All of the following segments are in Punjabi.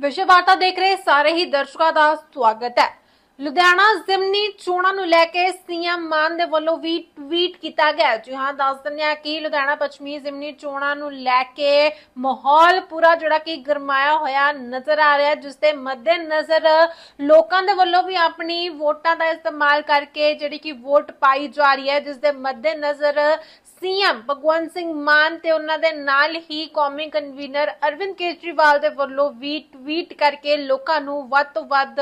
ਵਿਸ਼ਵ ਵਾਰਤਾ ਦੇਖ ਰਹੇ ਸਾਰੇ ਹੀ ਦਰਸ਼ਕਾਂ ਦਾ ਸਵਾਗਤ ਹੈ। ਲੁਧਿਆਣਾ ਜ਼ਿਮਨੀ ਚੋਣਾਂ ਨੂੰ ਲੈ ਕੇ ਸੀਐਮ ਮਾਨ ਦੇ ਵੱਲੋਂ ਵੀ ਟਵੀਟ ਕੀਤਾ ਗਿਆ। ਜੀ ਹਾਂ, ਦੱਸ ਦਿੰਦੇ ਹਾਂ ਕਿ ਲੁਧਿਆਣਾ ਪੱਛਮੀ ਜ਼ਿਮਨੀ ਚੋਣਾਂ ਨੂੰ ਲੈ ਕੇ ਮਾਹੌਲ ਪੂਰਾ ਜਿਹੜਾ ਕਿ ਗਰਮਾਇਆ ਹੋਇਆ ਨਜ਼ਰ ਆ ਰਿਹਾ ਹੈ ਜਿਸ ਦੇ ਮੱਦੇ ਨਜ਼ਰ ਲੋਕਾਂ ਦੇ ਵੱਲੋਂ ਵੀ ਆਪਣੀ ਵੋਟਾਂ ਦਾ ਇਸਤੇਮਾਲ ਕਰਕੇ ਜਿਹੜੀ ਕਿ ਵੋਟ ਪਾਈ ਜਾ ਰਹੀ ਹੈ, ਜਿਸ ਦੇ ਮੱਦੇ ਨਜ਼ਰ ਸੀਐਮ ਭਗਵੰਤ ਸਿੰਘ ਮਾਨ ਤੇ ਉਹਨਾਂ ਦੇ ਨਾਲ ਹੀ ਕੌਮੀ ਕਨਵੀਨਰ ਅਰਵਿੰਦ ਕੇਜਰੀਵਾਲ ਦੇ ਵੱਲੋਂ ਵੀ ਟਵੀਟ ਕਰਕੇ ਲੋਕਾਂ ਨੂੰ ਵੱਧ ਤੋਂ ਵੱਧ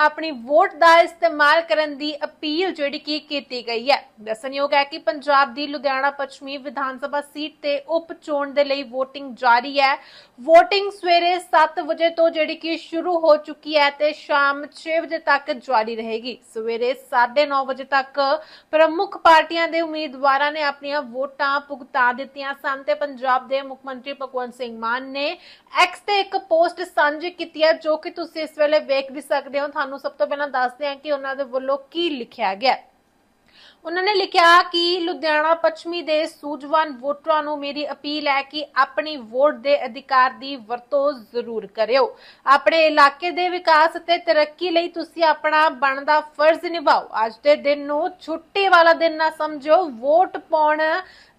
ਆਪਣੀ ਵੋਟ ਦਾ ਇਸਤੇਮਾਲ ਕਰਨ ਦੀ ਅਪੀਲ ਜਿਹੜੀ ਕਿ ਕੀਤੀ ਗਈ ਹੈ। ਦੱਸਣਯੋਗ ਹੈ ਕਿ ਪੰਜਾਬ ਦੀ ਲੁਧਿਆਣਾ ਪੱਛਮੀ ਵਿਧਾਨ ਸਭਾ ਸੀਟ ਤੇ ਉਪ ਚੋਣ ਦੇ ਲਈ VOTING ਜਾਰੀ ਹੈ। VOTING ਸਵੇਰੇ 7 ਵਜੇ ਤੋਂ ਜਿਹੜੀ ਕਿ ਸ਼ੁਰੂ ਹੋ ਚੁੱਕੀ ਹੈ ਤੇ ਸ਼ਾਮ 6 ਵਜੇ ਤੱਕ ਜਾਰੀ ਰਹੇਗੀ। ਸਵੇਰੇ 9:30 ਵਜੇ ਤੱਕ ਪ੍ਰਮੁੱਖ ਪਾਰਟੀਆਂ ਦੇ ਉਮੀਦਵਾਰਾਂ ਨੇ ਆਪਣੀਆਂ ਵੋਟਾਂ ਭੁਗਤਾ ਦਿੱਤੀਆਂ ਸਨ ਤੇ ਪੰਜਾਬ ਦੇ ਮੁੱਖ ਮੰਤਰੀ ਭਗਵੰਤ ਸਿੰਘ ਮਾਨ ਨੇ ਐਕਸ ਤੇ ਇੱਕ ਪੋਸਟ ਸਾਂਝੀ ਕੀਤੀ ਹੈ ਜੋ ਕਿ ਤੁਸੀਂ ਇਸ ਵੇਲੇ ਵੇਖ ਵੀ ਸਕਦੇ ਹੋ। ਤੁਹਾਨੂੰ ਸਭ ਤੋਂ ਪਹਿਲਾਂ ਦੱਸਦੇ ਹਾਂ ਕਿ ਉਹਨਾਂ ਦੇ ਵੱਲੋਂ ਕੀ ਲਿਖਿਆ ਗਿਆ ਉਹਨਾਂ ਨੇ ਲਿਖਿਆ ਕਿ ਲੁਧਿਆਣਾ ਪੱਛਮੀ ਦੇ ਸੂਝਵਾਨ ਵੋਟਰਾਂ ਨੂੰ ਮੇਰੀ ਅਪੀਲ ਹੈ ਕਿ ਆਪਣੀ ਵੋਟ ਦੇ ਅਧਿਕਾਰ ਦੀ ਵਰਤੋਂ ਜ਼ਰੂਰ ਕਰਿਓ। ਆਪਣੇ ਇਲਾਕੇ ਦੇ ਵਿਕਾਸ ਅਤੇ ਤਰੱਕੀ ਲਈ ਤੁਸੀਂ ਆਪਣਾ ਬਣਦਾ ਫਰਜ਼ ਨਿਭਾਓ। ਅੱਜ ਦੇ ਦਿਨ ਨੂੰ ਛੁੱਟੀ ਵਾਲਾ ਦਿਨ ਨਾ ਸਮਝੋ ਵੋਟ ਪਾਉਣ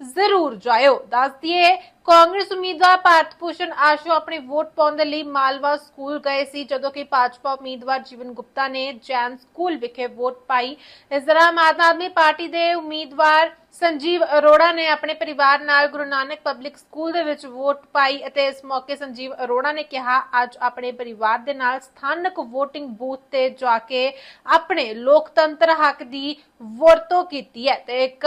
ਜ਼ਰੂਰ ਜਾਇਓ। ਦੱਸ ਦਈਏ, ਕਾਂਗਰਸ ਉਮੀਦਵਾਰ ਭਾਰਤ ਭੂਸ਼ਣ ਆਸ਼ੂ ਆਪਣੀ ਵੋਟ ਪਾਉਣ ਦੇ ਲਈ ਮਾਲਵਾ ਸਕੂਲ ਗਏ ਸੀ, ਜਦੋਂ ਕਿ ਭਾਜਪਾ ਉਮੀਦਵਾਰ ਜੀਵਨ ਗੁਪਤਾ ਨੇ ਜੈਨ ਸਕੂਲ ਵਿਖੇ ਵੋਟ ਪਾਈ। ਇਸ ਦੌਰਾਨ ਆਮ ਆਦਮੀ ਪਾਰਟੀ ਦੇ ਉਮੀਦਵਾਰ ਸੰਜੀਵ ਅਰੋੜਾ ਨੇ ਆਪਣੇ ਪਰਿਵਾਰ ਨਾਲ ਗੁਰੂ ਨਾਨਕ ਪਬਲਿਕ ਸਕੂਲ ਦੇ ਵਿੱਚ ਵੋਟ ਪਾਈ ਅਤੇ ਇਸ ਮੌਕੇ ਸੰਜੀਵ ਅਰੋੜਾ ਨੇ ਕਿਹਾ, ਅੱਜ ਆਪਣੇ ਪਰਿਵਾਰ ਦੇ ਨਾਲ ਸਥਾਨਕ VOTING ਬੂਥ ਤੇ ਜਾ ਕੇ ਆਪਣੇ ਲੋਕਤੰਤਰ ਹੱਕ ਦੀ ਵਰਤੋਂ ਕੀਤੀ ਹੈ। ਤੇ ਇੱਕ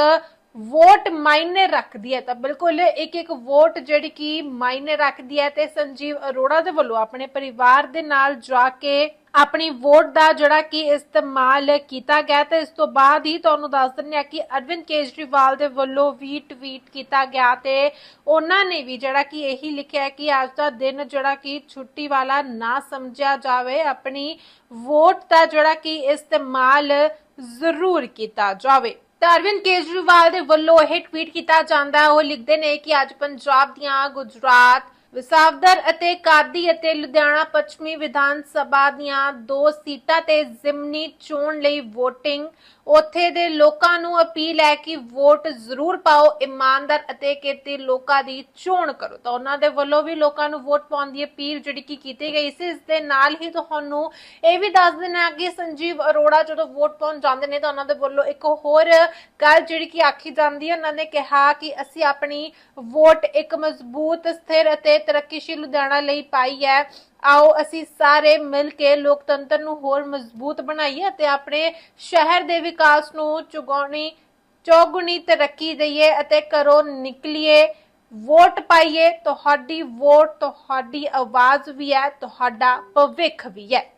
ਵੋਟ ਮਾਇਨੇ ਰੱਖਦੀ ਹੈ, ਤਾਂ ਬਿਲਕੁਲ ਇੱਕ ਇੱਕ ਵੋਟ ਜਿਹੜੀ ਕਿ ਮਾਇਨੇ ਰੱਖਦੀ ਹੈ ਤੇ ਸੰਜੀਵ ਅਰੋੜਾ ਦੇ ਵੱਲੋਂ ਆਪਣੇ ਪਰਿਵਾਰ ਦੇ ਨਾਲ ਜਾ ਕੇ ਆਪਣੀ ਵੋਟ ਦਾ ਜਿਹੜਾ ਕਿ ਇਸਤੇਮਾਲ ਕੀਤਾ ਗਿਆ ਤੇ ਇਸ ਤੋਂ ਬਾਅਦ ਹੀ ਤੁਹਾਨੂੰ ਦੱਸ ਦਿੰਦੇ ਆ ਕਿ ਅਰਵਿੰਦ ਕੇਜਰੀਵਾਲ ਦੇ ਵੱਲੋਂ ਵੀ ਟਵੀਟ ਕੀਤਾ ਗਿਆ ਤੇ ਉਹਨਾਂ ਨੇ ਵੀ ਜਿਹੜਾ ਕਿ ਇਹੀ ਲਿਖਿਆ ਕਿ ਅੱਜ ਦਾ ਦਿਨ ਜਿਹੜਾ ਕਿ ਛੁੱਟੀ ਵਾਲਾ ਨਾ ਸਮਝਿਆ ਜਾਵੇ, ਆਪਣੀ ਵੋਟ ਦਾ ਜਿਹੜਾ ਕਿ ਇਸਤੇਮਾਲ ਜ਼ਰੂਰ ਕੀਤਾ ਜਾਵੇ। ਤਾਂ ਅਰਵਿੰਦ ਕੇਜਰੀਵਾਲ ਦੇ ਵੱਲੋਂ ਇਹ ਟਵੀਟ ਕੀਤਾ ਜਾਂਦਾ ਉਹ ਲਿਖਦੇ ਨੇ ਕਿ ਅੱਜ ਪੰਜਾਬ ਦੀਆਂ ਗੁਜਰਾਤ ਵਿਸਾਵਦਰ ਅਤੇ ਕਾਦੀ ਅਤੇ ਲੁਧਿਆਣਾ ਪੱਛਮੀ ਵਿਧਾਨ ਸਭਾ ਦੀਆਂ ਦੋ ਸੀਟਾਂ ਤੇ ਜ਼ਿਮਨੀ ਚੋਣ ਲਈ VOTING ਉੱਥੇ ਦੇ ਲੋਕਾਂ ਨੂੰ ਅਪੀਲ ਹੈ ਕਿ ਵੋਟ ਜ਼ਰੂਰ ਪਾਓ, ਇਮਾਨਦਾਰ ਅਤੇ ਕਿਰਤੀ ਲੋਕਾਂ ਦੀ ਚੋਣ ਕਰੋ। ਤਾਂ ਉਹਨਾਂ ਦੇ ਵੱਲੋਂ ਵੀ ਲੋਕਾਂ ਨੂੰ ਵੋਟ ਪਾਉਣ ਦੀ ਅਪੀਲ ਜਿਹੜੀ ਕਿ ਕੀਤੀ ਗਈ ਸੀ, ਇਸ ਦੇ ਨਾਲ ਹੀ ਤੁਹਾਨੂੰ ਇਹ ਵੀ ਦੱਸ ਦੇਣਾ ਕਿ ਸੰਜੀਵ ਅਰੋੜਾ ਜਦੋਂ ਵੋਟ ਪਾਉਣ ਜਾਂਦੇ ਨੇ ਤਾਂ ਉਹਨਾਂ ਦੇ ਵੱਲੋਂ ਇੱਕ ਹੋਰ ਗੱਲ ਜਿਹੜੀ ਕਿ ਆਖੀ ਜਾਂਦੀ ਹੈ। ਉਹਨਾਂ ਨੇ ਕਿਹਾ ਕਿ ਅਸੀਂ ਆਪਣੀ ਵੋਟ ਇੱਕ ਮਜ਼ਬੂਤ, ਸਥਿਰ ਅਤੇ ਤਰੱਕੀਸ਼ੀਲ ਲੁਧਿਆਣਾ ਲਈ ਪਾਈ ਹੈ। ਆਓ ਅਸੀਂ ਸਾਰੇ ਮਿਲ ਕੇ ਲੋਕਤੰਤਰ ਨੂੰ ਹੋਰ ਮਜ਼ਬੂਤ ਬਣਾਈਏ ਅਤੇ ਆਪਣੇ ਸ਼ਹਿਰ ਦੇ ਵਿਕਾਸ ਨੂੰ ਚੁਗਾਉਣੀ, ਚੌਗੁਣੀ ਤਰੱਕੀ ਦਈਏ ਅਤੇ ਕਰੋ ਨਿਕਲੀਏ। ਵੋਟ ਪਾਈਏ, ਤੁਹਾਡੀ ਵੋਟ, ਤੁਹਾਡੀ ਆਵਾਜ਼ ਵੀ ਹੈ, ਤੁਹਾਡਾ ਭਵਿੱਖ ਵੀ ਹੈ।